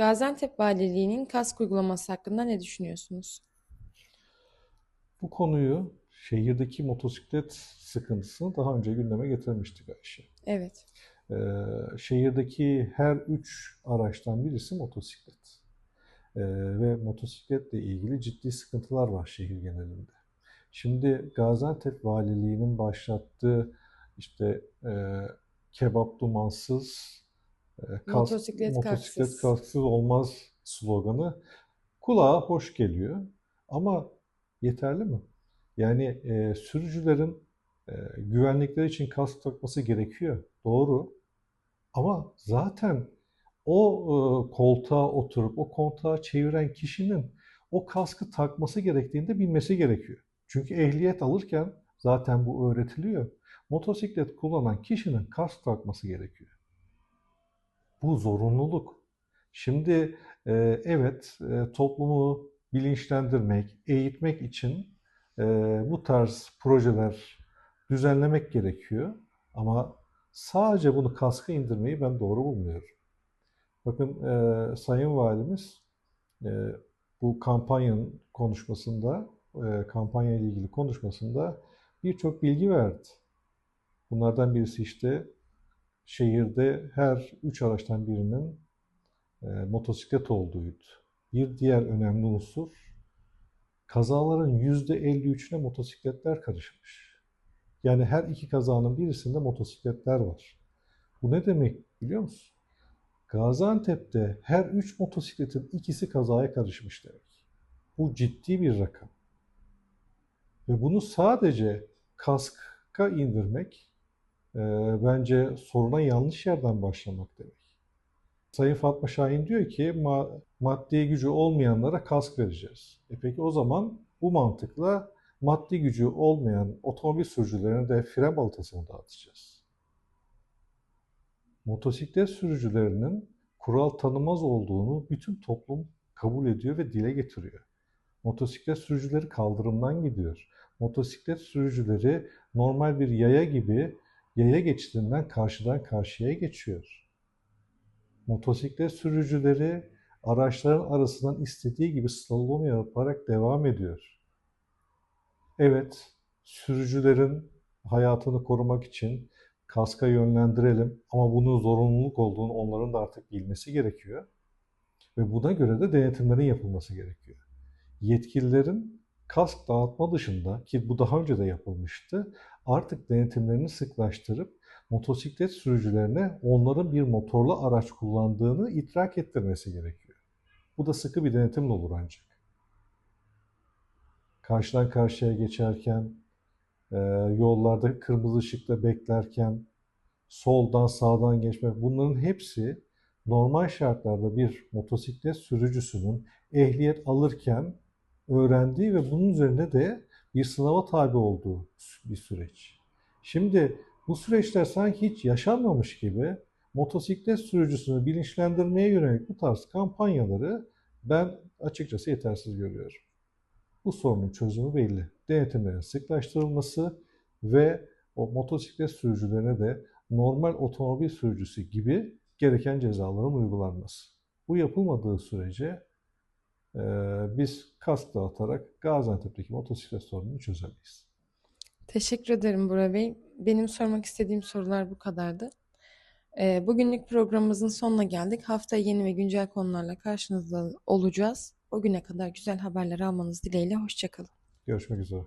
Gaziantep Valiliği'nin kask uygulaması hakkında ne düşünüyorsunuz? Bu konuyu şehirdeki motosiklet sıkıntısını daha önce gündeme getirmiştik Ayşe. Evet. Ee, şehirdeki her üç araçtan birisi motosiklet. Ee, ve motosikletle ilgili ciddi sıkıntılar var şehir genelinde. Şimdi Gaziantep Valiliği'nin başlattığı işte e, kebap dumansız, kask, Motosiklet motosiklet kasksız. kasksız olmaz sloganı kulağa hoş geliyor. Ama yeterli mi? Yani e, sürücülerin e, güvenlikleri için kask takması gerekiyor. Doğru. Ama zaten o e, koltuğa oturup o koltuğa çeviren kişinin o kaskı takması gerektiğinde bilmesi gerekiyor. Çünkü ehliyet alırken zaten bu öğretiliyor. Motosiklet kullanan kişinin kask takması gerekiyor. Bu zorunluluk. Şimdi e, evet e, toplumu bilinçlendirmek, eğitmek için e, bu tarz projeler düzenlemek gerekiyor. Ama sadece bunu kaska indirmeyi ben doğru bulmuyorum. Bakın Sayın Valimiz bu kampanyanın konuşmasında, kampanya ile ilgili konuşmasında birçok bilgi verdi. Bunlardan birisi işte şehirde her üç araçtan birinin e, motosiklet olduğuydu. Bir diğer önemli unsur kazaların %53'üne motosikletler karışmış. Yani her iki kazanın birisinde motosikletler var. Bu ne demek biliyor musun? Gaziantep'te her üç motosikletin ikisi kazaya karışmış demek. Bu ciddi bir rakam. Ve bunu sadece kaska indirmek e, bence soruna yanlış yerden başlamak demek. Sayın Fatma Şahin diyor ki ma- maddi gücü olmayanlara kask vereceğiz. E peki o zaman bu mantıkla maddi gücü olmayan otomobil sürücülerine de fren balatası mı dağıtacağız? Motosiklet sürücülerinin kural tanımaz olduğunu bütün toplum kabul ediyor ve dile getiriyor. Motosiklet sürücüleri kaldırımdan gidiyor. Motosiklet sürücüleri normal bir yaya gibi yaya geçidinden karşıdan karşıya geçiyor. Motosiklet sürücüleri araçların arasından istediği gibi slalom yaparak devam ediyor. Evet, sürücülerin hayatını korumak için kaska yönlendirelim ama bunun zorunluluk olduğunu onların da artık bilmesi gerekiyor. Ve buna göre de denetimlerin yapılması gerekiyor. Yetkililerin kask dağıtma dışında ki bu daha önce de yapılmıştı artık denetimlerini sıklaştırıp motosiklet sürücülerine onların bir motorlu araç kullandığını idrak ettirmesi gerekiyor. Bu da sıkı bir denetimle olur ancak. Karşıdan karşıya geçerken, e, yollarda kırmızı ışıkta beklerken, soldan sağdan geçmek bunların hepsi normal şartlarda bir motosiklet sürücüsünün ehliyet alırken öğrendiği ve bunun üzerine de bir sınava tabi olduğu bir süreç. Şimdi bu süreçler sanki hiç yaşanmamış gibi motosiklet sürücüsünü bilinçlendirmeye yönelik bu tarz kampanyaları ben açıkçası yetersiz görüyorum. Bu sorunun çözümü belli. Denetimlerin sıklaştırılması ve o motosiklet sürücülerine de normal otomobil sürücüsü gibi gereken cezaların uygulanması. Bu yapılmadığı sürece biz kask dağıtarak Gaziantep'teki motosiklet sorununu çözemeyiz. Teşekkür ederim Burak Bey. Benim sormak istediğim sorular bu kadardı. Ee, bugünlük programımızın sonuna geldik. Haftaya yeni ve güncel konularla karşınızda olacağız. O güne kadar güzel haberler almanız dileğiyle. Hoşçakalın. Görüşmek üzere.